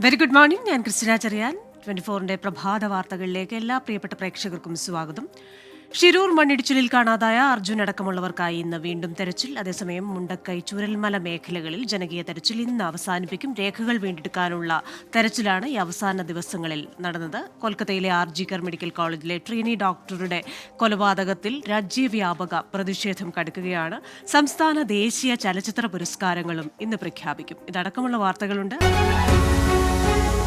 Very good morning ഞാൻ Christina Cherian. Twenty ഫോറിന്റെ പ്രഭാത വാർത്തകളിലേക്ക് എല്ലാ പ്രിയപ്പെട്ട പ്രേക്ഷകർക്കും സ്വാഗതം. ഷിരൂർ മണ്ണിടിച്ചിലിൽ കാണാതായ അർജുൻ അടക്കമുള്ളവർക്കായി ഇന്ന് വീണ്ടും തെരച്ചിൽ. അതേസമയം മുണ്ടക്കൈ ചുരൽമല മേഖലകളിൽ ജനകീയ തെരച്ചിൽ ഇന്ന് അവസാനിപ്പിക്കും. രേഖകൾ വീണ്ടെടുക്കാനുള്ള തെരച്ചിലാണ് ഈ അവസാന ദിവസങ്ങളിൽ നടന്നത്. കൊൽക്കത്തയിലെ ആർ ജി കർ മെഡിക്കൽ കോളേജിലെ ട്രീനി ഡോക്ടറുടെ കൊലപാതകത്തിൽ രാജ്യവ്യാപക പ്രതിഷേധം കടുക്കുകയാണ്. സംസ്ഥാന ദേശീയ ചലച്ചിത്ര പുരസ്കാരങ്ങളും ഇന്ന് പ്രഖ്യാപിക്കും. ഇതടക്കമുള്ള വാർത്തകളുണ്ട്.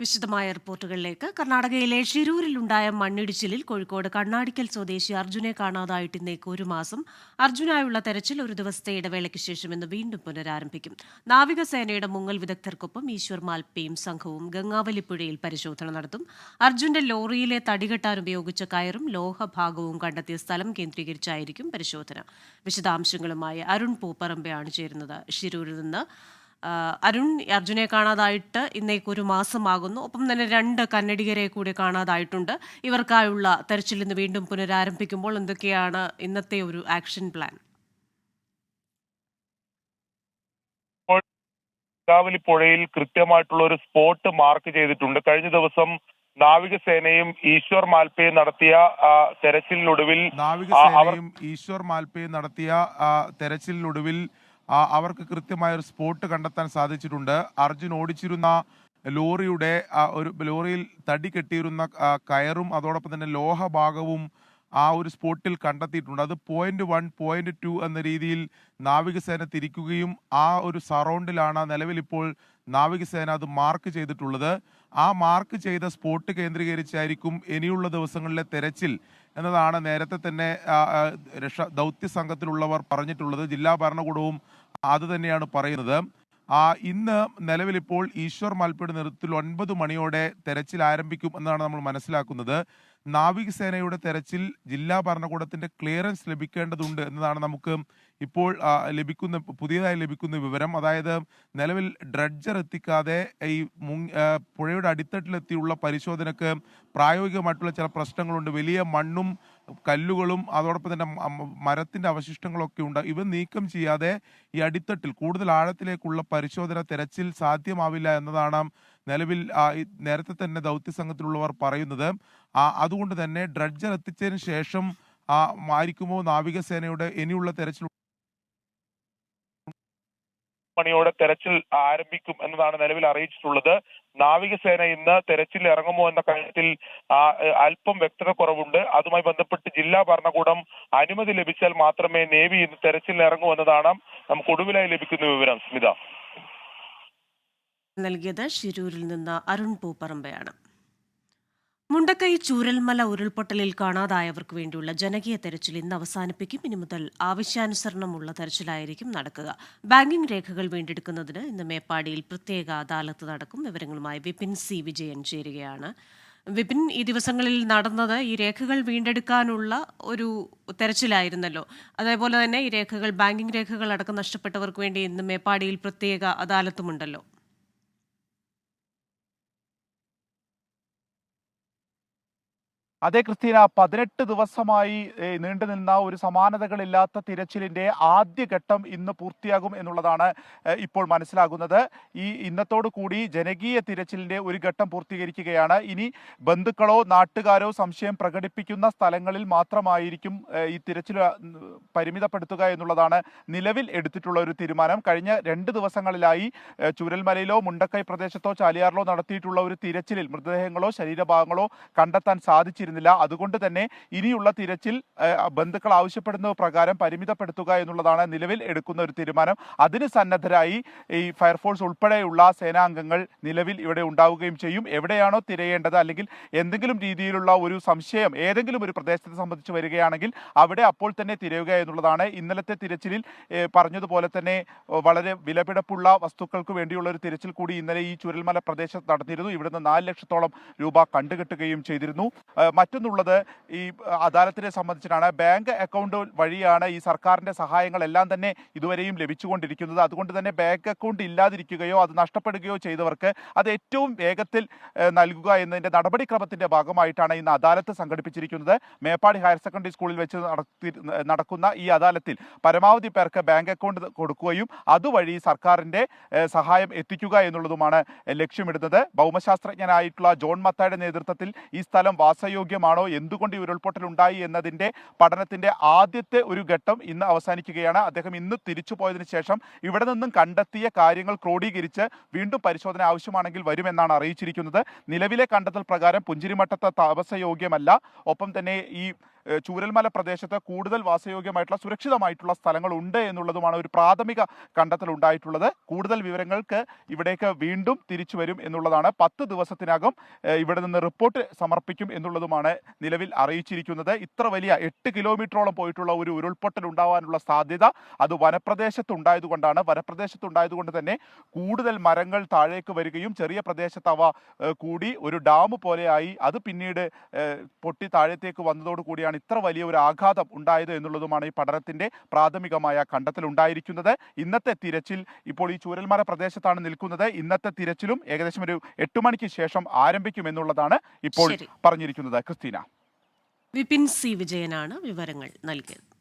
വിശദമായ റിപ്പോർട്ടുകളിലേക്ക്. കർണാടകയിലെ ഷിരൂരിലുണ്ടായ മണ്ണിടിച്ചിലിൽ കോഴിക്കോട് കണ്ണാടിക്കൽ സ്വദേശി അർജുനെ കാണാതായിട്ട് ഇന്നേക്ക് ഒരു മാസം. അർജുനായുള്ള തെരച്ചിൽ ഒരു ദിവസത്തെ ഇടവേളയ്ക്ക് ശേഷം ഇന്ന് വീണ്ടും പുനരാരംഭിക്കും. നാവികസേനയുടെ മുങ്ങൽ വിദഗ്ധർക്കൊപ്പം ഈശ്വർ മാൽപ്പയും സംഘവും ഗംഗാവലിപ്പുഴയിൽ പരിശോധന നടത്തും. അർജുന്റെ ലോറിയിലെ തടികെട്ടാൻ ഉപയോഗിച്ച കയറും ലോഹഭാഗവും കണ്ടെത്തിയ സ്ഥലം കേന്ദ്രീകരിച്ചായിരിക്കും പരിശോധന. വിശദാംശങ്ങളുമായി അരുൺ പൂപ്പറമ്പയാണ് ചേരുന്നത്. ഷിരൂരിൽ നിന്ന് അരുൺ അർജുനെ കാണാതായിട്ട് ഇന്നേക്ക് ഒരു മാസമാകുന്നു. ഒപ്പം തന്നെ രണ്ട് കന്നഡികരെ കൂടി കാണാതായിട്ടുണ്ട്. ഇവർക്കായുള്ള തെരച്ചിൽ ഇന്ന് വീണ്ടും പുനരാരംഭിക്കുമ്പോൾ എന്തൊക്കെയാണ് ഇന്നത്തെ ഒരു ആക്ഷൻ പ്ലാൻ? കാവലി പുഴയിൽ കൃത്യമായിട്ടുള്ള ഒരു സ്പോട്ട് മാർക്ക് ചെയ്തിട്ടുണ്ട്. കഴിഞ്ഞ ദിവസം നാവികസേനയും ഈശ്വർ മാൽപ്പയും നടത്തിയ ആ, തെരച്ചിലിനൊടുവിൽ നാവികസേനയും ഈശ്വർ മാൽപ്പയും നടത്തിയ തെരച്ചിലിനൊടുവിൽ അവർക്ക് കൃത്യമായ ഒരു സ്പോട്ട് കണ്ടെത്താൻ സാധിച്ചിട്ടുണ്ട്. അർജുൻ ഓടിച്ചിരുന്ന ലോറിയുടെ ഒരു ലോറിയിൽ തടി കെട്ടിയിരുന്ന കയറും അതോടൊപ്പം തന്നെ ലോഹ ഭാഗവും ആ ഒരു സ്പോട്ടിൽ കണ്ടെത്തിയിട്ടുണ്ട്. അത് പോയിന്റ് വൺ പോയിന്റ് ടു എന്ന രീതിയിൽ നാവികസേന തിരിക്കുകയും ആ ഒരു സറൗണ്ടിലാണ് നിലവിൽ ഇപ്പോൾ നാവികസേന അത് മാർക്ക് ചെയ്തിട്ടുള്ളത്. ആ മാർക്ക് ചെയ്ത സ്പോട്ട് കേന്ദ്രീകരിച്ചായിരിക്കും ഇനിയുള്ള ദിവസങ്ങളിലെ തെരച്ചിൽ എന്നതാണ് നേരത്തെ തന്നെ രക്ഷ ദൗത്യ സംഘത്തിലുള്ളവർ പറഞ്ഞിട്ടുള്ളത്. ജില്ലാ ഭരണകൂടവും അത് തന്നെയാണ് പറയുന്നത്. ആ ഇന്ന് നിലവിലിപ്പോൾ ഈശ്വർ മാൽപ്പയുടെ നേതൃത്വത്തിൽ ഒൻപത് മണിയോടെ തെരച്ചിൽ ആരംഭിക്കും എന്നാണ് നമ്മൾ മനസ്സിലാക്കുന്നത്. നാവികസേനയുടെ തെരച്ചിൽ ജില്ലാ ഭരണകൂടത്തിന്റെ ക്ലിയറൻസ് ലഭിക്കേണ്ടതുണ്ട് എന്നതാണ് നമുക്ക് ഇപ്പോൾ ലഭിക്കുന്ന പുതിയതായി ലഭിക്കുന്ന വിവരം. അതായത് നിലവിൽ ഡ്രഡ്ജർ എത്തിക്കാതെ ഈ പുഴയുടെ അടിത്തട്ടിലെത്തിയുള്ള പരിശോധനക്ക് പ്രായോഗികമായിട്ടുള്ള ചില പ്രശ്നങ്ങളുണ്ട്. വലിയ മണ്ണും കല്ലുകളും അതോടൊപ്പം തന്നെ മരത്തിന്റെ അവശിഷ്ടങ്ങളൊക്കെ ഉണ്ട്. ഇവ നീക്കം ചെയ്യാതെ ഈ അടിത്തട്ടിൽ കൂടുതൽ ആഴത്തിലേക്കുള്ള പരിശോധന തെരച്ചിൽ സാധ്യമാവില്ല എന്നതാണ് നിലവിൽ നേരത്തെ തന്നെ ദൗത്യ സംഘത്തിലുള്ളവർ പറയുന്നത്. അതുകൊണ്ട് തന്നെ ഡ്രഡ്ജർ എത്തിച്ചതിന് ശേഷം ആയിരിക്കുമോ നാവികസേനയുടെ ഇനിയുള്ള തെരച്ചിൽ മണിയോടെ തെരച്ചിൽ ആരംഭിക്കും എന്നതാണ് നിലവിൽ അറിയിച്ചിട്ടുള്ളത്. നാവികസേന ഇന്ന് തെരച്ചിൽ ഇറങ്ങുമോ എന്ന കാര്യത്തിൽ അല്പം വ്യക്തത കുറവുണ്ട്. അതുമായി ബന്ധപ്പെട്ട് ജില്ലാ ഭരണകൂടം അനുമതി ലഭിച്ചാൽ മാത്രമേ നേവി ഇന്ന് തെരച്ചിൽ ഇറങ്ങൂ എന്നതാണ് നമുക്ക് ഒടുവിലായി ലഭിക്കുന്ന വിവരം. സ്മിത. നൽകിയത് ഷിരൂരിൽ നിന്ന് അരുൺ പൂപ്പറമ്പയാണ്. മുണ്ടക്കൈ ചൂരൽമല ഉരുൾപൊട്ടലിൽ കാണാതായവർക്ക് വേണ്ടിയുള്ള ജനകീയ തെരച്ചിൽ ഇന്ന് അവസാനിപ്പിക്കും. ഇനി മുതൽ ആവശ്യാനുസരണമുള്ള തെരച്ചിലായിരിക്കും നടക്കുക. ബാങ്കിംഗ് രേഖകൾ വീണ്ടെടുക്കുന്നതിന് ഇന്ന് മേപ്പാടിയിൽ പ്രത്യേക അദാലത്ത് നടക്കും. വിവരങ്ങളുമായി വിപിൻ സി വിജയൻ ചേരുകയാണ്. വിപിൻ ഈ ദിവസങ്ങളിൽ നടന്നത് ഈ രേഖകൾ വീണ്ടെടുക്കാനുള്ള ഒരു തെരച്ചിലായിരുന്നല്ലോ. അതേപോലെ തന്നെ ഈ രേഖകൾ ബാങ്കിംഗ് രേഖകൾ അടക്കം നഷ്ടപ്പെട്ടവർക്ക് വേണ്ടി ഇന്ന് മേപ്പാടിയിൽ പ്രത്യേക അദാലത്തുമുണ്ടല്ലോ. അതെ ക്രിസ്തീന പതിനെട്ട് ദിവസമായി നീണ്ടുനിന്ന ഒരു സമാനതകളില്ലാത്ത തിരച്ചിലിന്റെ ആദ്യഘട്ടം ഇന്ന് പൂർത്തിയാകും എന്നുള്ളതാണ് ഇപ്പോൾ മനസ്സിലാകുന്നത്. ഈ ഇന്നത്തോടു കൂടി ജനകീയ തിരച്ചിലിന്റെ ഒരു ഘട്ടം പൂർത്തീകരിക്കുകയാണ്. ഇനി ബന്ധുക്കളോ നാട്ടുകാരോ സംശയം പ്രകടിപ്പിക്കുന്ന സ്ഥലങ്ങളിൽ മാത്രമായിരിക്കും ഈ തിരച്ചിൽ പരിമിതപ്പെടുത്തുക എന്നുള്ളതാണ് നിലവിൽ എടുത്തിട്ടുള്ള ഒരു തീരുമാനം. കഴിഞ്ഞ രണ്ട് ദിവസങ്ങളിലായി ചുരൽമലയിലോ മുണ്ടക്കൈ പ്രദേശത്തോ ചാലിയാറിലോ നടത്തിയിട്ടുള്ള ഒരു തിരച്ചിലിൽ മൃതദേഹങ്ങളോ ശരീരഭാഗങ്ങളോ കണ്ടെത്താൻ സാധിച്ചിരുന്നില്ല അതുകൊണ്ട് തന്നെ ഇനിയുള്ള തിരച്ചിൽ ബന്ധുക്കൾ ആവശ്യപ്പെടുന്ന പ്രകാരം പരിമിതപ്പെടുത്തുക എന്നുള്ളതാണ് നിലവിൽ എടുക്കുന്ന ഒരു തീരുമാനം. അതിന് സന്നദ്ധരായി ഈ ഫയർഫോഴ്സ് ഉൾപ്പെടെയുള്ള സേനാംഗങ്ങൾ നിലവിൽ ഇവിടെ ഉണ്ടാവുകയും ചെയ്യും. എവിടെയാണോ തിരയേണ്ടത് അല്ലെങ്കിൽ എന്തെങ്കിലും രീതിയിലുള്ള ഒരു സംശയം ഏതെങ്കിലും ഒരു പ്രദേശത്തെ സംബന്ധിച്ച് വരികയാണെങ്കിൽ അവിടെ അപ്പോൾ തന്നെ തിരയുക എന്നുള്ളതാണ്. ഇന്നലത്തെ തിരച്ചിലിൽ പറഞ്ഞതുപോലെ തന്നെ വളരെ വിലപിടപ്പുള്ള വസ്തുക്കൾക്ക് വേണ്ടിയുള്ള ഒരു തിരച്ചിൽ കൂടി ഇന്നലെ ഈ ചുരൽമല പ്രദേശത്ത് നടന്നിരുന്നു. ഇവിടുന്ന് നാല് ലക്ഷത്തോളം രൂപ കണ്ടുകെട്ടുകയും ചെയ്തിരുന്നു. മറ്റൊന്നുള്ളത് ഈ അദാലത്തിനെ സംബന്ധിച്ചിട്ടാണ്. ബാങ്ക് അക്കൗണ്ട് വഴിയാണ് ഈ സർക്കാരിന്റെ സഹായങ്ങളെല്ലാം തന്നെ ഇതുവരെയും ലഭിച്ചുകൊണ്ടിരിക്കുന്നത്. അതുകൊണ്ട് തന്നെ ബാങ്ക് അക്കൗണ്ട് ഇല്ലാതിരിക്കുകയോ അത് നഷ്ടപ്പെടുകയോ ചെയ്തവർക്ക് അത് ഏറ്റവും വേഗത്തിൽ നൽകുക എന്നതിന്റെ നടപടിക്രമത്തിന്റെ ഭാഗമായിട്ടാണ് ഇന്ന് അദാലത്ത് സംഘടിപ്പിച്ചിരിക്കുന്നത്. മേപ്പാടി ഹയർ സെക്കൻഡറി സ്കൂളിൽ വെച്ച് നടത്തി നടക്കുന്ന ഈ അദാലത്തിൽ പരമാവധി പേർക്ക് ബാങ്ക് അക്കൗണ്ട് കൊടുക്കുകയും അതുവഴി സർക്കാരിന്റെ സഹായം എത്തിക്കുക എന്നുള്ളതുമാണ് ലക്ഷ്യമിടുന്നത്. ഭൗമശാസ്ത്രജ്ഞനായിട്ടുള്ള ജോൺ മത്തായുടെ നേതൃത്വത്തിൽ ഈ സ്ഥലം വാസയോഗ്യമാണോ എന്തുകൊണ്ട് ഈ ഉരുൾപൊട്ടൽ ഉണ്ടായി എന്നതിന്റെ പഠനത്തിന്റെ ആദ്യത്തെ ഒരു ഘട്ടം ഇന്ന് അവസാനിക്കുകയാണ്. അദ്ദേഹം ഇന്ന് തിരിച്ചു പോയതിനു ശേഷം ഇവിടെ നിന്നും കണ്ടെത്തിയ കാര്യങ്ങൾ ക്രോഡീകരിച്ച് വീണ്ടും പരിശോധന ആവശ്യമാണെങ്കിൽ വരുമെന്നാണ് അറിയിച്ചിരിക്കുന്നത്. നിലവിലെ കണ്ടെത്തൽ പ്രകാരം പുഞ്ചിരിമട്ടത്തെ താമസയോഗ്യമല്ല. ഒപ്പം തന്നെ ഈ ചൂരൽമല പ്രദേശത്ത് കൂടുതൽ വാസയോഗ്യമായിട്ടുള്ള സുരക്ഷിതമായിട്ടുള്ള സ്ഥലങ്ങൾ ഉണ്ട് എന്നുള്ളതുമാണ് ഒരു പ്രാഥമിക കണ്ടെത്തൽ ഉണ്ടായിട്ടുള്ളത് കൂടുതൽ വിവരങ്ങൾക്ക് ഇവിടേക്ക് വീണ്ടും തിരിച്ചു വരും എന്നുള്ളതാണ്. പത്ത് ദിവസത്തിനകം ഇവിടെ നിന്ന് റിപ്പോർട്ട് സമർപ്പിക്കും എന്നുള്ളതുമാണ് നിലവിൽ അറിയിച്ചിരിക്കുന്നത്. ഇത്ര വലിയ എട്ട് കിലോമീറ്ററോളം പോയിട്ടുള്ള ഒരു ഉരുൾപൊട്ടൽ ഉണ്ടാവാനുള്ള സാധ്യത അത് വനപ്രദേശത്തുണ്ടായതുകൊണ്ടാണ്. വനപ്രദേശത്തുണ്ടായതുകൊണ്ട് തന്നെ കൂടുതൽ മരങ്ങൾ താഴേക്ക് വരികയും ചെറിയ പ്രദേശത്ത് അവ കൂടി ഒരു ഡാം പോലെയായി അത് പിന്നീട് പൊട്ടി താഴത്തേക്ക് വന്നതോടു കൂടിയാണ് ഇത്ര വലിയ ഒരു ആഘാതം ഉണ്ടായത് എന്നുള്ളതുമാണ് ഈ പഠനത്തിന്റെ പ്രാഥമികമായ കണ്ടെത്തൽ ഉണ്ടായിരിക്കുന്നത്. ഇന്നത്തെ തിരച്ചിൽ ഇപ്പോൾ ഈ ചൂരൽമല പ്രദേശത്താണ് നിൽക്കുന്നത്. ഇന്നത്തെ തിരച്ചിലും ഏകദേശം ഒരു എട്ട് മണിക്ക് ശേഷം ആരംഭിക്കും എന്നുള്ളതാണ് ഇപ്പോൾ പറഞ്ഞിരിക്കുന്നത്. ക്രിസ്റ്റീന. വിപിൻ സി വിജയനാണ് വിവരങ്ങൾ നൽകിയത്.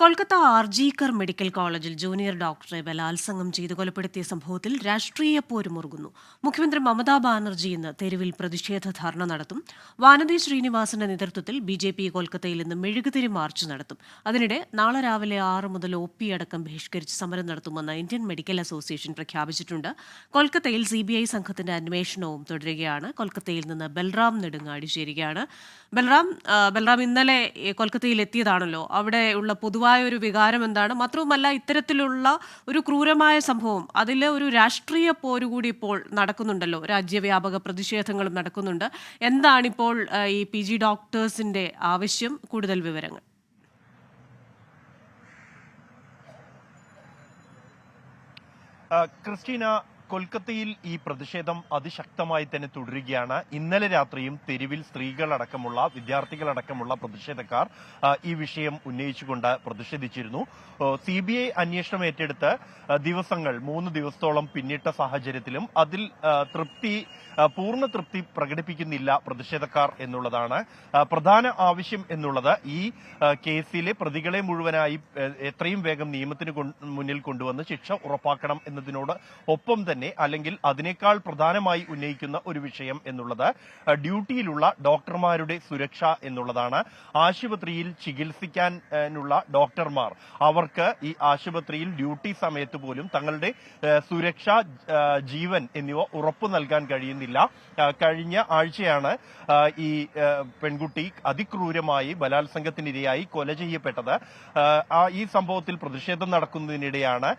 കൊൽക്കത്ത ആർജീക്കർ മെഡിക്കൽ കോളേജിൽ ജൂനിയർ ഡോക്ടറെ ബലാത്സംഗം ചെയ്ത് കൊലപ്പെടുത്തിയ സംഭവത്തിൽ രാഷ്ട്രീയ പോരുമുറുകുന്നു. മുഖ്യമന്ത്രി മമതാ ബാനർജി ഇന്ന് തെരുവിൽ പ്രതിഷേധ ധർണ നടത്തും. വാനതി ശ്രീനിവാസന്റെ നേതൃത്വത്തിൽ ബി ജെ പി കൊൽക്കത്തയിൽ ഇന്ന് മെഴുകുതിരി മാർച്ച് നടത്തും. അതിനിടെ നാളെ രാവിലെ ആറ് മുതൽ ഒ പി അടക്കം ബഹിഷ്കരിച്ച് സമരം നടത്തുമെന്ന് ഇന്ത്യൻ മെഡിക്കൽ അസോസിയേഷൻ പ്രഖ്യാപിച്ചിട്ടുണ്ട്. കൊൽക്കത്തയിൽ സി ബി ഐ സംഘത്തിന്റെ അന്വേഷണവും തുടരുകയാണ്. കൊൽക്കത്തയിൽ നിന്ന് ബൽറാം നെടുങ്ങാടി ചേരുകയാണ്. ബൽറാം ബൽറാം ഇന്നലെ കൊൽക്കത്തയിൽ എത്തിയതാണല്ലോ. അവിടെയുള്ള ഉള്ള പൊതുവായ ഒരു വികാരം എന്താണ്? മാത്രവുമല്ല ഇത്തരത്തിലുള്ള ഒരു ക്രൂരമായ സംഭവം അതിൽ ഒരു രാഷ്ട്രീയ പോരുകൂടി ഇപ്പോൾ നടക്കുന്നുണ്ടല്ലോ. രാജ്യവ്യാപക പ്രതിഷേധങ്ങളും നടക്കുന്നുണ്ട്. എന്താണിപ്പോൾ ഈ പി ജി ഡോക്ടേഴ്സിന്റെ ആവശ്യം? കൂടുതൽ വിവരങ്ങൾ. ക്രിസ്റ്റീന കൊൽക്കത്തയിൽ ഈ പ്രതിഷേധം അതിശക്തമായി തന്നെ തുടരുകയാണ്. ഇന്നലെ രാത്രിയും തെരുവിൽ സ്ത്രീകളടക്കമുള്ള വിദ്യാർത്ഥികളടക്കമുള്ള പ്രതിഷേധക്കാർ ഈ വിഷയം ഉന്നയിച്ചുകൊണ്ട് പ്രതിഷേധിച്ചിരുന്നു. സി ബി ഐ അന്വേഷണം ഏറ്റെടുത്ത് ദിവസങ്ങൾ മൂന്ന് ദിവസത്തോളം പിന്നിട്ട സാഹചര്യത്തിലും അതിൽ തൃപ്തി പൂർണ തൃപ്തി പ്രകടിപ്പിക്കുന്നില്ല പ്രതിഷേധക്കാർ എന്നുള്ളതാണ് പ്രധാന ആവശ്യം എന്നുള്ളത്. ഈ കേസിലെ പ്രതികളെ മുഴുവനായി എത്രയും വേഗം നിയമത്തിന് മുന്നിൽ കൊണ്ടുവന്ന് ശിക്ഷ ഉറപ്പാക്കണം എന്നതിനോട് ഒപ്പം തന്നെ അല്ലെങ്കിൽ അതിനേക്കാൾ പ്രധാനമായി ഉന്നയിക്കുന്ന ഒരു വിഷയം എന്നുള്ളത് ഡ്യൂട്ടിയിലുള്ള ഡോക്ടർമാരുടെ സുരക്ഷ എന്നുള്ളതാണ്. ആശുപത്രിയിൽ ചികിത്സിക്കാനുള്ള ഡോക്ടർമാർ അവർക്ക് ഈ ആശുപത്രിയിൽ ഡ്യൂട്ടി സമയത്ത് പോലും തങ്ങളുടെ സുരക്ഷ ജീവൻ എന്നിവ ഉറപ്പു നൽകാൻ കഴിയുന്നില്ല. കഴിഞ്ഞ ആഴ്ചയാണ് ഈ പെൺകുട്ടി അതിക്രൂരമായി ബലാത്സംഗത്തിനിരയായി കൊല ചെയ്യപ്പെട്ടത്. ഈ സംഭവത്തിൽ പ്രതിഷേധം നടക്കുന്നതിനിടെയാണ്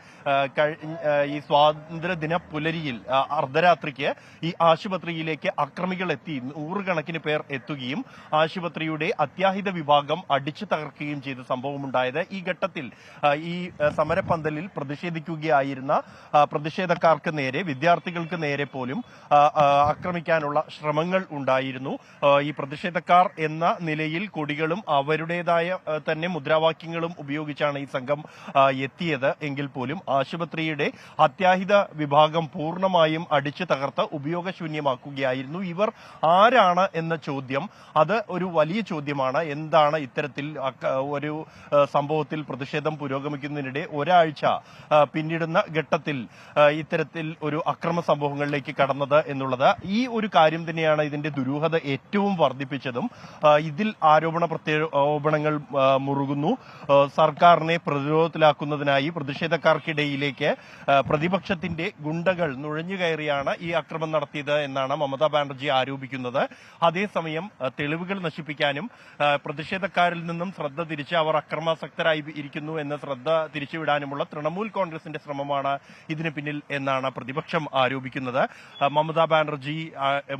ഈ സ്വാതന്ത്ര്യദിന പുലരിയിൽ അർദ്ധരാത്രിക്ക് ഈ ആശുപത്രിയിലേക്ക് അക്രമികൾ എത്തി നൂറുകണക്കിന് പേർ എത്തുകയും ആശുപത്രിയുടെ അത്യാഹിത വിഭാഗം അടിച്ചു തകർക്കുകയും ചെയ്ത സംഭവമുണ്ടായത് ഈ ഘട്ടത്തിൽ ഈ സമരപന്തലിൽ പ്രതിഷേധിക്കുകയായിരുന്ന പ്രതിഷേധക്കാർക്ക് നേരെ വിദ്യാർത്ഥികൾക്ക് നേരെ പോലും ആക്രമിക്കാനുള്ള ശ്രമങ്ങൾ ഉണ്ടായിരുന്നു. ഈ പ്രതിഷേധക്കാർ എന്ന നിലയിൽ കൊടികളും അവരുടേതായ തന്നെ മുദ്രാവാക്യങ്ങളും ഉപയോഗിച്ചാണ് ഈ സംഘം എത്തിയത്. എങ്കിൽ പോലും ആശുപത്രിയുടെ അത്യാഹിത വിഭാഗം പൂർണമായും അടിച്ചു തകർത്ത് ഉപയോഗശൂന്യമാക്കുകയായിരുന്നു ഇവർ. ആരാണ് എന്ന ചോദ്യം. അത് ഒരു വലിയ ചോദ്യമാണ്. എന്താണ് ഇത്തരത്തിൽ ഒരു സംഭവത്തിൽ പ്രതിഷേധം പുരോഗമിക്കുന്നതിനിടെ ഒരാഴ്ച പിന്നിടുന്ന ഘട്ടത്തിൽ ഇത്തരത്തിൽ ഒരു അക്രമ സംഭവങ്ങളിലേക്ക് കടന്നത് എന്നുള്ളത്. ഈ ഒരു കാര്യം തന്നെയാണ് ഇതിന്റെ ദുരൂഹത ഏറ്റവും വർദ്ധിപ്പിച്ചതും. ഇതിൽ ആരോപണ പ്രത്യാരോപണങ്ങൾ മുറുകുന്നു. സർക്കാരിനെ പ്രതിരോധത്തിലാക്കുന്നതിനായി പ്രതിഷേധക്കാർക്കിടയിലേക്ക് പ്രതിപക്ഷത്തിന്റെ പ്രതിപക്ഷത്തിന്റെ ഗുണ്ടകൾ നുഴഞ്ഞു കയറിയാണ് ഈ അക്രമം നടത്തിയത് എന്നാണ് മമതാ ബാനർജി ആരോപിക്കുന്നത്. അതേസമയം തെളിവുകൾ നശിപ്പിക്കാനും പ്രതിഷേധക്കാരിൽ നിന്നും ശ്രദ്ധ തിരിച്ച് അവർ അക്രമാസക്തരായി ഇരിക്കുന്നു എന്ന ശ്രദ്ധ തിരിച്ചുവിടാനുമുള്ള തൃണമൂൽ കോൺഗ്രസിന്റെ ശ്രമമാണ് ഇതിന് പിന്നിൽ എന്നാണ് പ്രതിപക്ഷം ആരോപിക്കുന്നത്. മമതാ ബാനർജി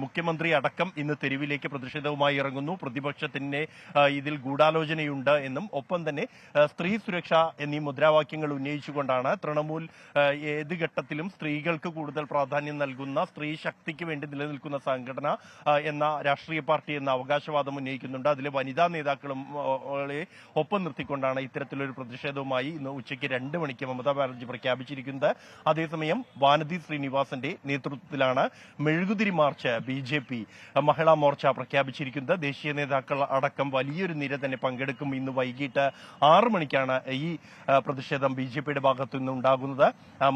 മുഖ്യമന്ത്രി അടക്കം ഇന്ന് തെരുവിലേക്ക് പ്രതിഷേധവുമായി ഇറങ്ങുന്നു. പ്രതിപക്ഷത്തിന്റെ ഇതിൽ ഗൂഢാലോചനയുണ്ട് എന്നും ഒപ്പം തന്നെ സ്ത്രീ സുരക്ഷ എന്നീ മുദ്രാവാക്യങ്ങൾ ഉന്നയിച്ചുകൊണ്ടാണ് തൃണമൂൽ ഏത് ഘട്ടത്തിലും സ്ത്രീകൾ സ്ത്രീകൾക്ക് കൂടുതൽ പ്രാധാന്യം നൽകുന്ന സ്ത്രീ ശക്തിക്ക് വേണ്ടി നിലനിൽക്കുന്ന സംഘടന എന്ന രാഷ്ട്രീയ പാർട്ടി എന്ന അവകാശവാദം ഉന്നയിക്കുന്നുണ്ട്. അതിലെ വനിതാ നേതാക്കളും ഒപ്പം നിർത്തിക്കൊണ്ടാണ് ഇത്തരത്തിലൊരു പ്രതിഷേധവുമായി ഇന്ന് ഉച്ചയ്ക്ക് രണ്ട് മണിക്ക് മമതാ ബാനർജി പ്രഖ്യാപിച്ചിരിക്കുന്നത്. അതേസമയം വാനതി ശ്രീനിവാസന്റെ നേതൃത്വത്തിലാണ് മെഴുകുതിരി march B J P Mahila Morcha പ്രഖ്യാപിച്ചിരിക്കുന്നത്. ദേശീയ നേതാക്കൾ അടക്കം വലിയൊരു നിര തന്നെ പങ്കെടുക്കും ഇന്ന് വൈകിട്ട് ആറ് മണിക്കാണ് ഈ പ്രതിഷേധം ബി ജെ പിയുടെ ഭാഗത്തു നിന്ന് ഉണ്ടാകുന്നത്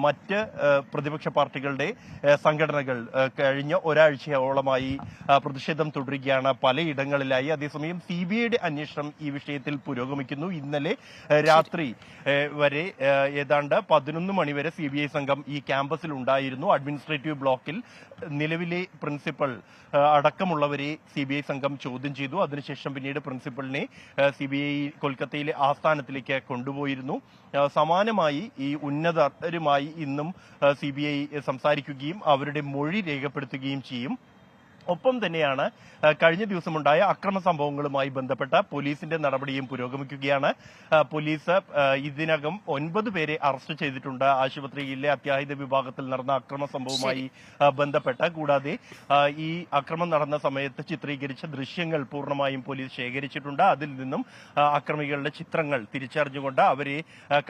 മറ്റ് പ്രതിപക്ഷ പാർട്ടികളുടെ സംഘടനകൾ കഴിഞ്ഞ ഒരാഴ്ചയോളമായി പ്രതിഷേധം തുടരുകയാണ് പലയിടങ്ങളിലായി. അതേസമയം സി ബി ഐയുടെ അന്വേഷണം ഈ വിഷയത്തിൽ പുരോഗമിക്കുന്നു. ഇന്നലെ രാത്രി വരെ ഏതാണ്ട് പതിനൊന്ന് മണിവരെ സി ബി ഐ സംഘം ഈ ക്യാമ്പസിൽ ഉണ്ടായിരുന്നു. അഡ്മിനിസ്ട്രേറ്റീവ് ബ്ലോക്കിൽ നിലവിലെ പ്രിൻസിപ്പൽ അടക്കമുള്ളവരെ സി ബി ഐ സംഘം ചോദ്യം ചെയ്തു. അതിനുശേഷം പിന്നീട് പ്രിൻസിപ്പലിനെ സി ബി ഐ കൊൽക്കത്തയിലെ ആസ്ഥാനത്തിലേക്ക് കൊണ്ടുപോയിരുന്നു. സമാനമായി ഈ ഉന്നതരുമായി ഇന്നും സി ബി ഐ സംസാരിക്കുകയും അവരുടെ മൊഴി രേഖപ്പെടുത്തുകയും ചെയ്യും. ഒപ്പം തന്നെയാണ് കഴിഞ്ഞ ദിവസമുണ്ടായ അക്രമ സംഭവങ്ങളുമായി ബന്ധപ്പെട്ട പോലീസിന്റെ നടപടിയും പുരോഗമിക്കുകയാണ്. പോലീസ് ഇതിനകം ഒൻപത് പേരെ അറസ്റ്റ് ചെയ്തിട്ടുണ്ട്. ആശുപത്രിയിലെ അത്യാഹിത വിഭാഗത്തിൽ നടന്ന അക്രമ സംഭവവുമായി ബന്ധപ്പെട്ട് കൂടാതെ ഈ അക്രമം നടന്ന സമയത്ത് ചിത്രീകരിച്ച ദൃശ്യങ്ങൾ പൂർണമായും പോലീസ് ശേഖരിച്ചിട്ടുണ്ട്. അതിൽ നിന്നും അക്രമികളുടെ ചിത്രങ്ങൾ തിരിച്ചറിഞ്ഞുകൊണ്ട് അവരെ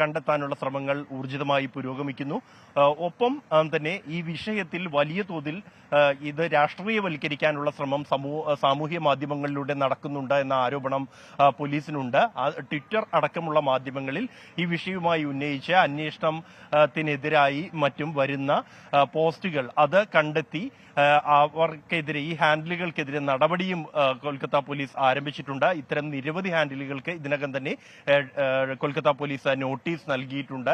കണ്ടെത്താനുള്ള ശ്രമങ്ങൾ ഊർജിതമായി പുരോഗമിക്കുന്നു. ഒപ്പം തന്നെ ഈ വിഷയത്തിൽ വലിയ തോതിൽ ഇത് ഇത് രാഷ്ട്രീയവൽക്കരിക്കാനുള്ള ശ്രമം സമൂഹ സാമൂഹ്യ മാധ്യമങ്ങളിലൂടെ നടക്കുന്നുണ്ട് എന്ന ആരോപണം പോലീസിനുണ്ട്. ട്വിറ്റർ അടക്കമുള്ള മാധ്യമങ്ങളിൽ ഈ വിഷയവുമായി ഉന്നയിച്ച് അന്വേഷണത്തിനെതിരായി മറ്റും വരുന്ന പോസ്റ്റുകൾ അത് കണ്ടെത്തി അവർക്കെതിരെ ഈ ഹാൻഡിലുകൾക്കെതിരെ നടപടിയും കൊൽക്കത്ത പോലീസ് ആരംഭിച്ചിട്ടുണ്ട്. ഇത്തരം നിരവധി ഹാൻഡിലുകൾക്ക് ഇതിനകം തന്നെ കൊൽക്കത്ത പോലീസ് നോട്ടീസ് നൽകിയിട്ടുണ്ട്.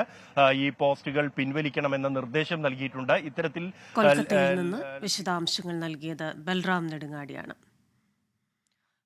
ഈ പോസ്റ്റുകൾ പിൻവലിക്കണമെന്ന നിർദ്ദേശം നൽകിയിട്ടുണ്ട്. ഇത്തരത്തിൽ വിശദാംശങ്ങൾ നൽകിയത് ബൽറാം നെടുങ്ങാടിയാണ്.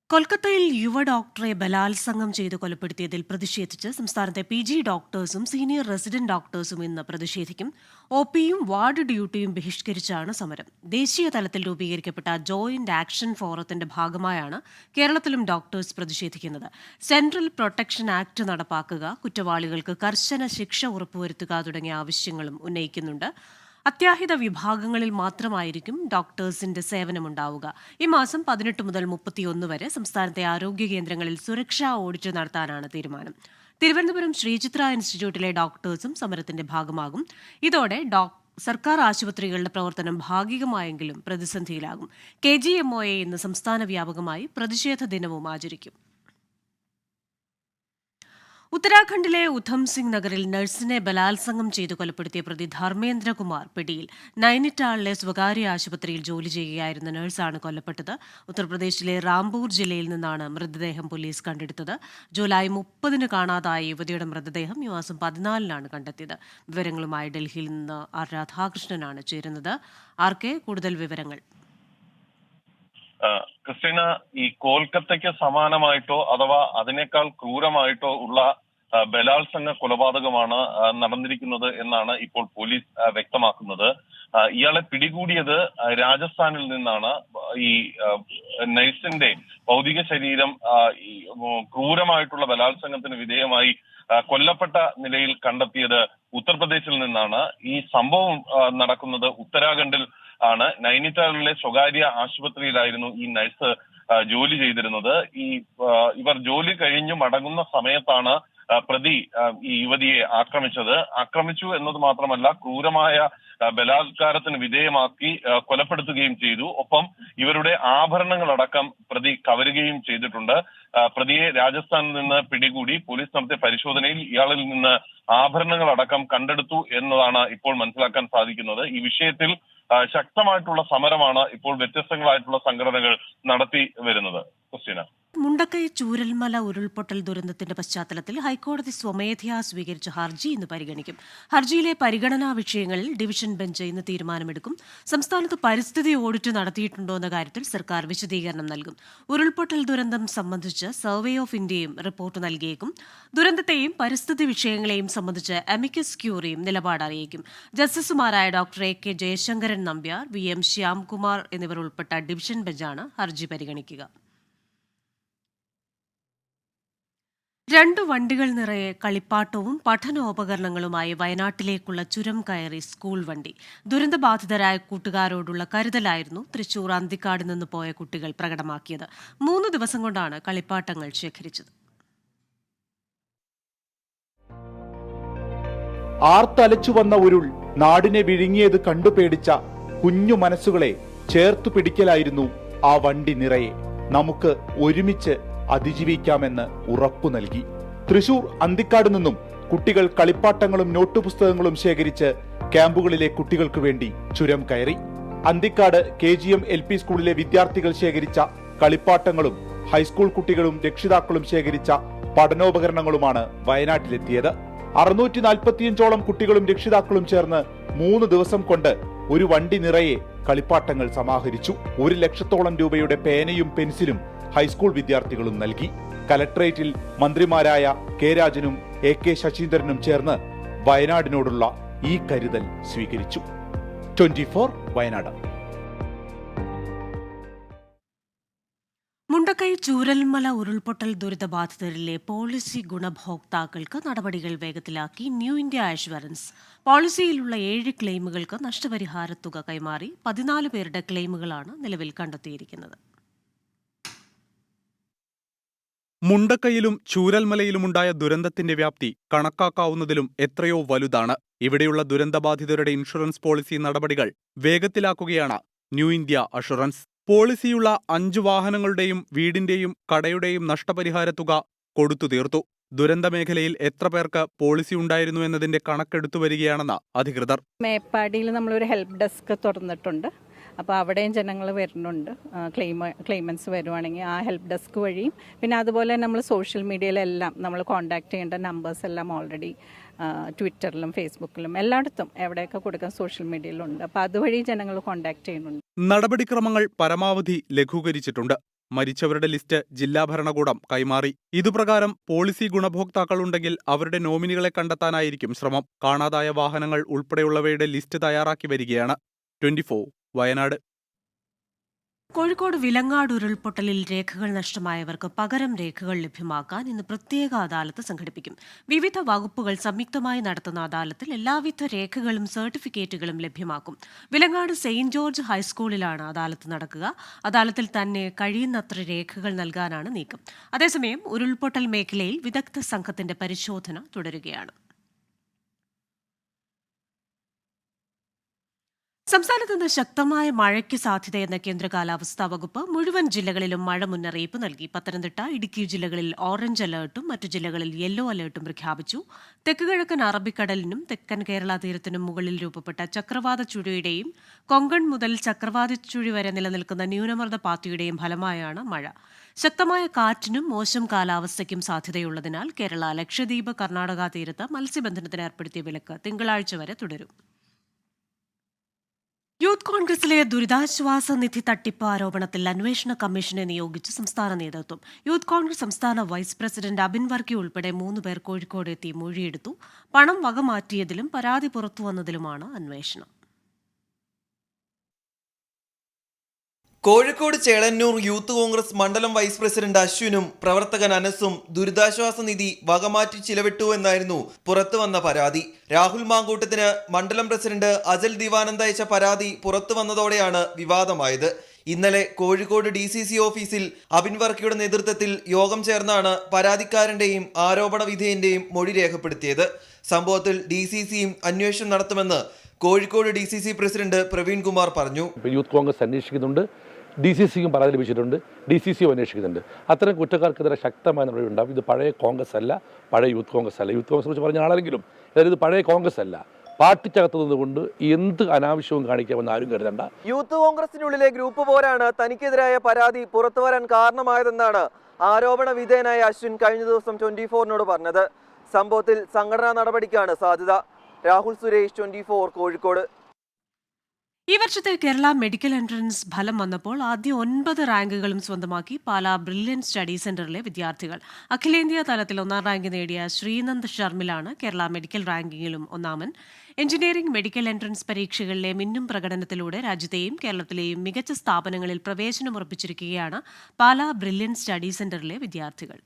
കൊൽക്കത്തയിൽ യുവ ഡോക്ടറെ ബലാത്സംഗം ചെയ്ത് കൊലപ്പെടുത്തിയതിൽ പ്രതിഷേധിച്ച് സംസ്ഥാനത്തെ പി ജി ഡോക്ടേഴ്സും സീനിയർ റെസിഡന്റ് ഡോക്ടേഴ്സും ഇന്ന് പ്രതിഷേധിക്കും. ഒ പിയും വാർഡ് ഡ്യൂട്ടിയും ബഹിഷ്കരിച്ചാണ് സമരം. ദേശീയ തലത്തിൽ രൂപീകരിക്കപ്പെട്ട ജോയിന്റ് ആക്ഷൻ ഫോറത്തിന്റെ ഭാഗമായാണ് കേരളത്തിലും ഡോക്ടേഴ്സ് പ്രതിഷേധിക്കുന്നത്. സെൻട്രൽ പ്രൊട്ടക്ഷൻ ആക്ട് നടപ്പാക്കുക കുറ്റവാളികൾക്ക് കർശന ശിക്ഷ ഉറപ്പുവരുത്തുക തുടങ്ങിയ ആവശ്യങ്ങളും ഉന്നയിക്കുന്നുണ്ട്. അത്യാഹിത വിഭാഗങ്ങളിൽ മാത്രമായിരിക്കും ഡോക്ടേഴ്സിന്റെ സേവനമുണ്ടാവുക. ഈ മാസം പതിനെട്ട് മുതൽ മുപ്പത്തിയൊന്ന് വരെ സംസ്ഥാനത്തെ ആരോഗ്യ കേന്ദ്രങ്ങളിൽ സുരക്ഷാ ഓഡിറ്റ് നടത്താനാണ് തീരുമാനം. തിരുവനന്തപുരം ശ്രീചിത്ര ഇൻസ്റ്റിറ്റ്യൂട്ടിലെ ഡോക്ടേഴ്സും സമരത്തിന്റെ ഭാഗമാകും. ഇതോടെ സർക്കാർ ആശുപത്രികളുടെ പ്രവർത്തനം ഭാഗികമായെങ്കിലും പ്രതിസന്ധിയിലാകും. K G M O A ഇന്ന് സംസ്ഥാന വ്യാപകമായി പ്രതിഷേധ ദിനവും ആചരിക്കും. ഉത്തരാഖണ്ഡിലെ ഉധംസിംഗ് നഗറിൽ നഴ്സിനെ ബലാത്സംഗം ചെയ്തു കൊലപ്പെടുത്തിയ പ്രതി ധർമ്മേന്ദ്രകുമാർ പിടിയിൽ നൈനിറ്റാളിലെ സ്വകാര്യ ആശുപത്രിയിൽ ജോലി ചെയ്യുകയായിരുന്ന നഴ്സാണ് കൊല്ലപ്പെട്ടത്. ഉത്തർപ്രദേശിലെ റാംപൂർ ജില്ലയിൽ നിന്നാണ് മൃതദേഹം പോലീസ് കണ്ടെടുത്തത്. ജൂലൈ മുപ്പതിന് കാണാതായ യുവതിയുടെ മൃതദേഹം ഈ മാസം പതിനാലിനാണ് കണ്ടെത്തിയത്. വിവരങ്ങളുമായി ഡൽഹിയിൽ നിന്ന് ആർ രാധാകൃഷ്ണനാണ് ചേരുന്നത്. ആർ കെ കൂടുതൽ വിവരങ്ങൾ. ക്രിസ്റ്റീന ഈ കോൽക്കത്തയ്ക്ക് സമാനമായിട്ടോ അഥവാ അതിനേക്കാൾ ക്രൂരമായിട്ടോ ഉള്ള ബലാത്സംഗ കൊലപാതകമാണ് നടന്നിരിക്കുന്നത് എന്നാണ് ഇപ്പോൾ പോലീസ് വ്യക്തമാക്കുന്നത്. ഇയാളെ പിടികൂടിയത് രാജസ്ഥാനിൽ നിന്നാണ്. ഈ നഴ്സിന്റെ ഭൗതിക ശരീരം ക്രൂരമായിട്ടുള്ള ബലാത്സംഗത്തിന് വിധേയമായി കൊല്ലപ്പെട്ട നിലയിൽ കണ്ടെത്തിയത് ഉത്തർപ്രദേശിൽ നിന്നാണ്. ഈ സംഭവം നടക്കുന്നത് ഉത്തരാഖണ്ഡിൽ ആണ്. നൈനിറ്റാളിലെ സ്വകാര്യ ആശുപത്രിയിലായിരുന്നു ഈ നഴ്സ് ജോലി ചെയ്തിരുന്നത്. ഈ ഇവർ ജോലി കഴിഞ്ഞു മടങ്ങുന്ന സമയത്താണ് പ്രതി ഈ യുവതിയെ ആക്രമിച്ചത്. ആക്രമിച്ചു എന്നത് മാത്രമല്ല ക്രൂരമായ ബലാത്കാരത്തിന് വിധേയമാക്കി കൊലപ്പെടുത്തുകയും ചെയ്തു. ഒപ്പം ഇവരുടെ ആഭരണങ്ങളടക്കം പ്രതി കവരുകയും ചെയ്തിട്ടുണ്ട്. പ്രതിയെ രാജസ്ഥാനിൽ നിന്ന് പിടികൂടി പോലീസ് നടത്തിയ പരിശോധനയിൽ ഇയാളിൽ നിന്ന് ആഭരണങ്ങളടക്കം കണ്ടെടുത്തു എന്നതാണ് ഇപ്പോൾ മനസ്സിലാക്കാൻ സാധിക്കുന്നത്. ഈ വിഷയത്തിൽ ശക്തമായിട്ടുള്ള സമരമാണ് ഇപ്പോൾ വ്യത്യസ്തങ്ങളായിട്ടുള്ള സംഘടനകൾ നടത്തി വരുന്നത്. ക്രിസ്റ്റീന മുണ്ടക്കൈ ചൂരൽമല ഉരുൾപൊട്ടൽ ദുരന്തത്തിന്റെ പശ്ചാത്തലത്തിൽ ഹൈക്കോടതി സ്വമേധയാ സ്വീകരിച്ച ഹർജി ഇന്ന് പരിഗണിക്കും. ഹർജിയിലെ പരിഗണനാ വിഷയങ്ങളിൽ ഡിവിഷൻ ബെഞ്ച് ഇന്ന് തീരുമാനമെടുക്കും. സംസ്ഥാനത്ത് പരിസ്ഥിതി ഓഡിറ്റ് നടത്തിയിട്ടുണ്ടോ എന്ന കാര്യത്തിൽ സർക്കാർ വിശദീകരണം നൽകും. ഉരുൾപൊട്ടൽ ദുരന്തം സംബന്ധിച്ച് സർവേ ഓഫ് ഇന്ത്യയും റിപ്പോർട്ട് നൽകിയേക്കും. ദുരന്തത്തെയും പരിസ്ഥിതി വിഷയങ്ങളെയും സംബന്ധിച്ച് അമിക്കസ് ക്യൂറിയും നിലപാട് അറിയിക്കും. ജസ്റ്റിസുമാരായ doctor A K Jayasankaran Nambiar V M Shyamkumar എന്നിവർ ഉൾപ്പെട്ട ഡിവിഷൻ ബെഞ്ചാണ് ഹർജി പരിഗണിക്കുക. രണ്ടു വണ്ടികൾ നിറയെ കളിപ്പാട്ടവും പഠനോപകരണങ്ങളുമായി വയനാട്ടിലേക്കുള്ള ചുരം കയറി സ്കൂൾ വണ്ടി. ദുരന്തബാധിതരായ കൂട്ടുകാരോടുള്ള കരുതലായിരുന്നു തൃശൂർ അന്തിക്കാട് നിന്ന് പോയ കുട്ടികൾ പ്രകടമാക്കിയത്. മൂന്ന് ദിവസം കൊണ്ടാണ് കളിപ്പാട്ടങ്ങൾ ശേഖരിച്ചത്. ആർത്തലച്ചു വന്ന ഉരുൾ നാടിനെ വിഴുങ്ങിയത് കണ്ടു പേടിച്ച കുഞ്ഞു മനസ്സുകളെ ചേർത്തു പിടിക്കലായിരുന്നു ആ വണ്ടി നിറയെ. നമുക്ക് ഒരുമിച്ച് അതിജീവിക്കാമെന്ന് ഉറപ്പു നൽകി. തൃശൂർ അന്തിക്കാട് നിന്നും കുട്ടികൾ കളിപ്പാട്ടങ്ങളും നോട്ട് പുസ്തകങ്ങളും ശേഖരിച്ച് ക്യാമ്പുകളിലെ കുട്ടികൾക്ക് വേണ്ടി ചുരം കയറി. Anthikkad K G M L P സ്കൂളിലെ വിദ്യാർത്ഥികൾ ശേഖരിച്ച കളിപ്പാട്ടങ്ങളും ഹൈസ്കൂൾ കുട്ടികളും രക്ഷിതാക്കളും ശേഖരിച്ച പഠനോപകരണങ്ങളുമാണ് വയനാട്ടിലെത്തിയത്. അറുന്നൂറ്റി നാൽപ്പത്തിയഞ്ചോളം കുട്ടികളും രക്ഷിതാക്കളും ചേർന്ന് മൂന്ന് ദിവസം കൊണ്ട് ഒരു വണ്ടി നിറയെ കളിപ്പാട്ടങ്ങൾ സമാഹരിച്ചു. ഒരു ലക്ഷത്തോളം രൂപയുടെ പേനയും പെൻസിലും ഹൈസ്കൂൾ വിദ്യാർത്ഥികളും നൽകി. കലക്ട്രേറ്റിൽ മന്ത്രിമാരായ കെ രാജനും എ കെ ശശീന്ദ്രനും ചേർന്ന് വയനാടിനോടുള്ള ഈ കരുതൽ സ്വീകരിച്ചു. Twenty four Wayanad. Mundakkai Chooralmala ഉരുൾപൊട്ടൽ ദുരിതബാധിതരിലെ പോളിസി ഗുണഭോക്താക്കൾക്ക് നടപടികൾ വേഗത്തിലാക്കി ന്യൂ ഇന്ത്യ ആഷ്വറൻസ്. പോളിസിയിലുള്ള ഏഴ് ക്ലെയിമുകൾക്ക് നഷ്ടപരിഹാര തുക കൈമാറി പതിനാല് പേരുടെ ക്ലെയിമുകളാണ് നിലവിൽ കണ്ടെത്തിയിരിക്കുന്നത്. മുണ്ടക്കയിലും ചൂരൽമലയിലുമുണ്ടായ ദുരന്തത്തിന്റെ വ്യാപ്തി കണക്കാക്കാവുന്നതിലും എത്രയോ വലുതാണ്. ഇവിടെയുള്ള ദുരന്തബാധിതരുടെ ഇൻഷുറൻസ് പോളിസി നടപടികൾ വേഗത്തിലാക്കുകയാണ് ന്യൂ ഇന്ത്യ അഷുറൻസ്. പോളിസിയുള്ള അഞ്ചു വാഹനങ്ങളുടെയും വീടിന്റെയും കടയുടെയും നഷ്ടപരിഹാര തുക കൊടുത്തു തീർത്തു. ദുരന്തമേഖലയിൽ എത്ര പേർക്ക് പോളിസി ഉണ്ടായിരുന്നു എന്നതിന്റെ കണക്കെടുത്തു വരികയാണെന്ന് അധികൃതർ. മേപ്പാടിയിൽ നമ്മളൊരു ഹെൽപ്പ് ഡെസ്ക് തുറന്നിട്ടുണ്ട്. അപ്പോൾ അവിടെയും ജനങ്ങൾ വരുന്നുണ്ട്. ക്ലെയിം ക്ലെയിമൻസ് വരുവാണെങ്കിൽ ആ ഹെൽപ്പ് ഡെസ്ക് വഴിയും. പിന്നെ അതുപോലെ നമ്മൾ സോഷ്യൽ മീഡിയയിലെല്ലാം നമ്മൾ കോൺടാക്ട് ചെയ്യേണ്ട നമ്പേഴ്സ് എല്ലാം ഓൾറെഡി ട്വിറ്ററിലും ഫേസ്ബുക്കിലും എല്ലായിടത്തും എവിടെയൊക്കെ കൊടുക്കാൻ സോഷ്യൽ മീഡിയയിലുണ്ട്. അപ്പോൾ അതുവഴി ജനങ്ങൾ കോൺടാക്ട് ചെയ്യുന്നുണ്ട്. നടപടിക്രമങ്ങൾ പരമാവധി ലഘൂകരിച്ചിട്ടുണ്ട്. മരിച്ചവരുടെ ലിസ്റ്റ് ജില്ലാ ഭരണകൂടം കൈമാറി. ഇതുപ്രകാരം പോളിസി ഗുണഭോക്താക്കളുണ്ടെങ്കിൽ അവരുടെ നോമിനികളെ കണ്ടെത്താനായിരിക്കും ശ്രമം. കാണാതായ വാഹനങ്ങൾ ഉൾപ്പെടെയുള്ളവയുടെ ലിസ്റ്റ് തയ്യാറാക്കി വരികയാണ്. ട്വന്റി വയനാട്. കോഴിക്കോട് വിലങ്ങാട് ഉരുൾപൊട്ടലിൽ രേഖകൾ നഷ്ടമായവർക്ക് പകരം രേഖകൾ ലഭ്യമാക്കാൻ ഇന്ന് പ്രത്യേക അദാലത്ത് സംഘടിപ്പിക്കും. വിവിധ വകുപ്പുകൾ സംയുക്തമായി നടത്തുന്ന അദാലത്തിൽ എല്ലാവിധ രേഖകളും സർട്ടിഫിക്കറ്റുകളും ലഭ്യമാക്കും. വിലങ്ങാട് സെയിന്റ് ജോർജ് ഹൈസ്കൂളിലാണ് അദാലത്ത് നടക്കുക. അദാലത്തിൽ തന്നെ കഴിയുന്നത്ര രേഖകൾ നൽകാനാണ് നീക്കം. അതേസമയം ഉരുൾപൊട്ടൽ മേഖലയിൽ വിദഗ്ധ സംഘത്തിന്റെ പരിശോധന തുടരുകയാണ്. സംസ്ഥാനത്ത് ഇന്ന് ശക്തമായ മഴയ്ക്ക് സാധ്യതയെന്ന കേന്ദ്ര കാലാവസ്ഥാ വകുപ്പ് മുഴുവൻ ജില്ലകളിലും മഴ മുന്നറിയിപ്പ് നൽകി. പത്തനംതിട്ട ഇടുക്കി ജില്ലകളിൽ ഓറഞ്ച് അലേർട്ടും മറ്റു ജില്ലകളിൽ യെല്ലോ അലേർട്ടും പ്രഖ്യാപിച്ചു. തെക്കുകിഴക്കൻ അറബിക്കടലിനും തെക്കൻ കേരള തീരത്തിനും മുകളിൽ രൂപപ്പെട്ട ചക്രവാത ചുഴിയുടെയും കൊങ്കൺ മുതൽ ചക്രവാത ചുഴി വരെ നിലനിൽക്കുന്ന ന്യൂനമർദ്ദ പാത്തിയുടെയും ഫലമായാണ് മഴ. ശക്തമായ കാറ്റിനും മോശം കാലാവസ്ഥയ്ക്കും സാധ്യതയുള്ളതിനാൽ കേരള ലക്ഷദ്വീപ് കർണാടക തീരത്ത് മത്സ്യബന്ധനത്തിന് ഏർപ്പെടുത്തിയ വിലക്ക് തിങ്കളാഴ്ച വരെ തുടരും. യൂത്ത് കോൺഗ്രസിലെ ദുരിതാശ്വാസ നിധി തട്ടിപ്പ് ആരോപണത്തിൽ അന്വേഷണ കമ്മീഷനെ നിയോഗിച്ച് സംസ്ഥാന നേതൃത്വം. യൂത്ത് കോൺഗ്രസ് സംസ്ഥാന വൈസ് പ്രസിഡന്റ് അബിൻ വർക്കി ഉൾപ്പെടെ മൂന്ന് പേർ കോഴിക്കോട് എത്തി മൊഴിയെടുത്തു. പണം വകമാറ്റിയതിലും പരാതി പുറത്തുവന്നതിലുമാണ് അന്വേഷണം. കോഴിക്കോട് ചേളന്നൂർ യൂത്ത് കോൺഗ്രസ് മണ്ഡലം വൈസ് പ്രസിഡന്റ് അശ്വിനും പ്രവർത്തകൻ അനസും ദുരിതാശ്വാസ നിധി വകമാറ്റി ചിലവിട്ടു എന്നായിരുന്നു പുറത്തു വന്ന പരാതി. രാഹുൽ മാങ്കൂട്ടത്തിന് മണ്ഡലം പ്രസിഡന്റ് അജൽ ദിവാനന്ദ് അയച്ച പരാതി പുറത്തു വന്നതോടെയാണ് വിവാദമായത്. ഇന്നലെ കോഴിക്കോട് ഡി സി സി ഓഫീസിൽ അബിൻ വർക്കിയുടെ നേതൃത്വത്തിൽ യോഗം ചേർന്നാണ് പരാതിക്കാരന്റെയും ആരോപണ വിധേയന്റെയും മൊഴി രേഖപ്പെടുത്തിയത്. സംഭവത്തിൽ ഡി സി സിയും അന്വേഷണം നടത്തുമെന്ന് Kozhikode D C C president Praveen Kumar പറഞ്ഞു. യൂത്ത് കോൺഗ്രസ് അന്വേഷിക്കുന്നുണ്ട്. ഡി സി സിക്കും പരാതി ലഭിച്ചിട്ടുണ്ട് ഡി സി സിയും അന്വേഷിക്കുന്നുണ്ട്. അത്തരം കുറ്റക്കാർക്കെതിരെ ശക്തമായ നടപടി ഉണ്ടാവും. ഇത് പഴയ കോൺഗ്രസ് അല്ല പഴയ യൂത്ത് കോൺഗ്രസ് അല്ല. യൂത്ത് കോൺഗ്രസ് കുറിച്ച് പറഞ്ഞ ആളെങ്കിലും അതായത് ഇത് പഴയ കോൺഗ്രസ് അല്ല. പാർട്ടിക്കകത്ത് എന്ത് അനാവശ്യവും കാണിക്കാമെന്ന് ആരും കരുതണ്ട. യൂത്ത് കോൺഗ്രസിനുള്ളിലെ ഗ്രൂപ്പ് പോരാണ് തനിക്കെതിരായ പരാതി പുറത്തു വരാൻ കാരണമായതെന്നാണ് ആരോപണ വിധേയനായ അശ്വിൻ കഴിഞ്ഞ ദിവസം ട്വന്റി ഫോറിനോട് പറഞ്ഞത്. സംഭവത്തിൽ സംഘടനാ നടപടിക്കാണ് സാധ്യത. Rahul Suresh twenty four Kozhikode. ഈ വർഷത്തെ കേരള മെഡിക്കൽ എൻട്രൻസ് ഫലം വന്നപ്പോൾ ആദ്യ ഒൻപത് റാങ്കുകളും സ്വന്തമാക്കി പാലാ ബ്രില്യൻ സ്റ്റഡി സെന്ററിലെ വിദ്യാർത്ഥികൾ. അഖിലേന്ത്യാ തലത്തിൽ ഒന്നാം റാങ്ക് നേടിയ ശ്രീനന്ദ് ശർമിലാണ് കേരള മെഡിക്കൽ റാങ്കിങ്ങിലും ഒന്നാമൻ. എഞ്ചിനീയറിംഗ് മെഡിക്കൽ എൻട്രൻസ് പരീക്ഷകളിലെ മിന്നും പ്രകടനത്തിലൂടെ രാജ്യത്തെയും കേരളത്തിലെയും മികച്ച സ്ഥാപനങ്ങളിൽ പ്രവേശനമുറപ്പിച്ചിരിക്കുകയാണ് പാലാ ബ്രില്യൻ സ്റ്റഡി സെന്ററിലെ വിദ്യാർത്ഥികൾ.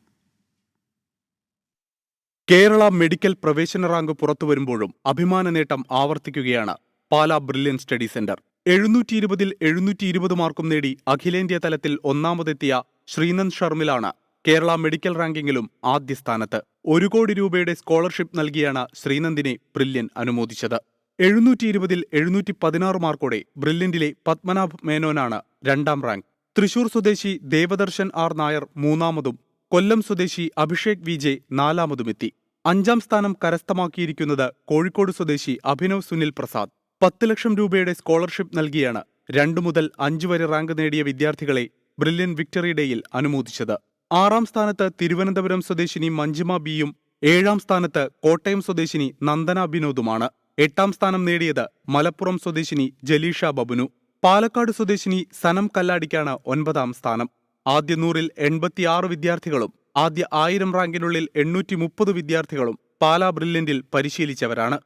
കേരള മെഡിക്കൽ പ്രവേശന റാങ്ക് പുറത്തുവരുമ്പോഴും അഭിമാന നേട്ടം ആവർത്തിക്കുകയാണ് പാലാ ബ്രില്യൻ സ്റ്റഡി സെന്റർ. എഴുന്നൂറ്റി ഇരുപതിൽ എഴുന്നൂറ്റി ഇരുപത് മാർക്കും നേടി അഖിലേന്ത്യാ തലത്തിൽ ഒന്നാമതെത്തിയ ശ്രീനന്ദ് ശർമിലാണ് കേരള മെഡിക്കൽ റാങ്കിങ്ങിലും ആദ്യ സ്ഥാനത്ത് ഒരു കോടി രൂപയുടെ സ്കോളർഷിപ്പ് നൽകിയാണ് ശ്രീനന്ദിനെ ബ്രില്യൻ അനുമോദിച്ചത്. എഴുന്നൂറ്റി ഇരുപതിൽ എഴുന്നൂറ്റി പതിനാറ് മാർക്കോടെ ബ്രില്യന്റിലെ പത്മനാഭ് മേനോനാണ് രണ്ടാം റാങ്ക്. തൃശൂർ സ്വദേശി ദേവദർശൻ ആർ നായർ മൂന്നാമതും കൊല്ലം സ്വദേശി അഭിഷേക് വി ജെ നാലാമതുമെത്തി. അഞ്ചാം സ്ഥാനം കരസ്ഥമാക്കിയിരിക്കുന്നത് കോഴിക്കോട് സ്വദേശി അഭിനവ് സുനിൽ പ്രസാദ്. പത്ത് ലക്ഷം രൂപയുടെ സ്കോളർഷിപ്പ് നൽകിയാണ് രണ്ടു മുതൽ അഞ്ചു വരെ റാങ്ക് നേടിയ വിദ്യാർത്ഥികളെ ബ്രില്യൻ വിക്ടറി ഡേയിൽ അനുമോദിച്ചത്. ആറാം സ്ഥാനത്ത് തിരുവനന്തപുരം സ്വദേശിനി മഞ്ജിമ ബിയും ഏഴാം സ്ഥാനത്ത് കോട്ടയം സ്വദേശിനി നന്ദന ബിനോദുമാണ്. എട്ടാം സ്ഥാനം നേടിയത് മലപ്പുറം സ്വദേശിനി ജലീഷ ബബുനു. പാലക്കാട് സ്വദേശിനി സനം കല്ലാടിക്കാണ് ഒൻപതാം സ്ഥാനം. ആദ്യ നൂറിൽ എൺപത്തിയാറ് വിദ്യാർത്ഥികളും ആദ്യ ആയിരം റാങ്കിനുള്ളിൽ എണ്ണൂറ്റി മുപ്പത് വിദ്യാർത്ഥികളും പാലാ ബ്രില്യന്റിൽ പരിശീലിച്ചവരാണ്.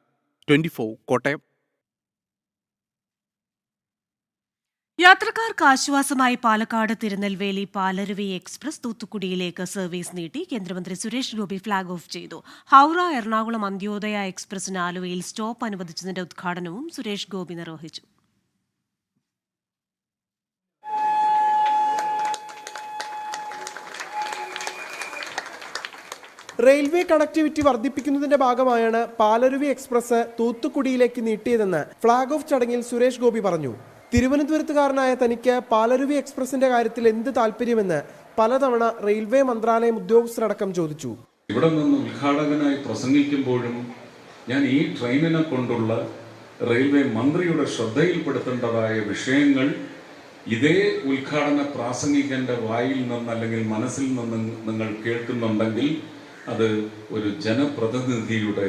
ട്വന്റി കോട്ടയം. യാത്രക്കാർക്ക് ആശ്വാസമായി പാലക്കാട് തിരുനെൽവേലി പാലരുവി എക്സ്പ്രസ് തൂത്തുക്കുടിയിലേക്ക് സർവീസ് നീട്ടി കേന്ദ്രമന്ത്രി സുരേഷ് ഗോപി ഫ്ളാഗ് ഓഫ് ചെയ്തു. ഹൗറ എറണാകുളം അന്ത്യോദയ എക്സ്പ്രസിന് ആലുവയിൽ സ്റ്റോപ്പ് അനുവദിച്ചതിന്റെ ഉദ്ഘാടനവും സുരേഷ് ഗോപി നിർവഹിച്ചു. റെയിൽവേ കണക്ടിവിറ്റി വർദ്ധിപ്പിക്കുന്നതിന്റെ ഭാഗമായാണ് പാലരുവി എക്സ്പ്രസ് തൂത്തുക്കുടിയിലേക്ക് നീട്ടിയതെന്ന് ഫ്ളാഗ് ഓഫ് ചടങ്ങിൽ സുരേഷ് ഗോപി പറഞ്ഞു. തിരുവനന്തപുരത്തുകാരനായ തനിക്ക് പാലരുവി എക്സ്പ്രസിന്റെ കാര്യത്തിൽ എന്ത് താല്പര്യമെന്ന് പലതവണ റെയിൽവേ മന്ത്രാലയം ഉദ്യോഗസ്ഥരടക്കം ചോദിച്ചു. ഇവിടെ നിന്ന് ഉദ്ഘാടകനായി പ്രസംഗിക്കുമ്പോഴും ഞാൻ ഈ ട്രെയിനിനെ കൊണ്ടുള്ള റെയിൽവേ മന്ത്രിയുടെ ശ്രദ്ധയിൽപ്പെടുത്തേണ്ടതായ വിഷയങ്ങൾ ഇതേ ഉദ്ഘാടന പ്രാസംഗികന്റെ വായിൽ നിന്ന് അല്ലെങ്കിൽ മനസ്സിൽ നിന്ന് നിങ്ങൾ കേൾക്കുന്നുണ്ടെങ്കിൽ അത് ഒരു ജനപ്രതിനിധിയുടെ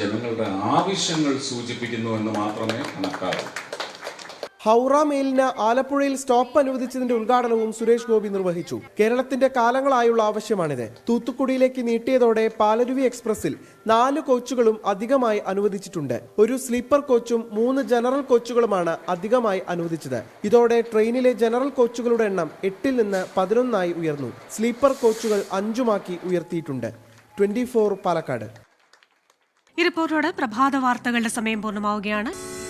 ജനങ്ങളുടെ ആവശ്യങ്ങൾ സൂചിപ്പിക്കുന്നു എന്ന് മാത്രമേ കണക്കാവൂ. ഹൗറ മെയിലിന് ആലപ്പുഴയിൽ സ്റ്റോപ്പ് അനുവദിച്ചതിന്റെ ഉദ്ഘാടനവും സുരേഷ് ഗോപി നിർവഹിച്ചു. കേരളത്തിന്റെ കാലങ്ങളായുള്ള ആവശ്യമാണിത്. തൂത്തുക്കുടിയിലേക്ക് നീട്ടിയതോടെ പാലരുവി എക്സ്പ്രസിൽ നാല് കോച്ചുകളും അധികമായി അനുവദിച്ചിട്ടുണ്ട്. ഒരു സ്ലീപ്പർ കോച്ചും മൂന്ന് ജനറൽ കോച്ചുകളുമാണ് അധികമായി അനുവദിച്ചത്. ഇതോടെ ട്രെയിനിലെ ജനറൽ കോച്ചുകളുടെ എണ്ണം എട്ടിൽ നിന്ന് പതിനൊന്നായി ഉയർന്നു. സ്ലീപ്പർ കോച്ചുകൾ അഞ്ചുമാക്കി ഉയർത്തിയിട്ടുണ്ട്. Twenty four Palakkad. ഈ റിപ്പോർട്ടോടെ പ്രഭാത വാർത്തകളുടെ സമയം പൂർണമാവുകയാണ്.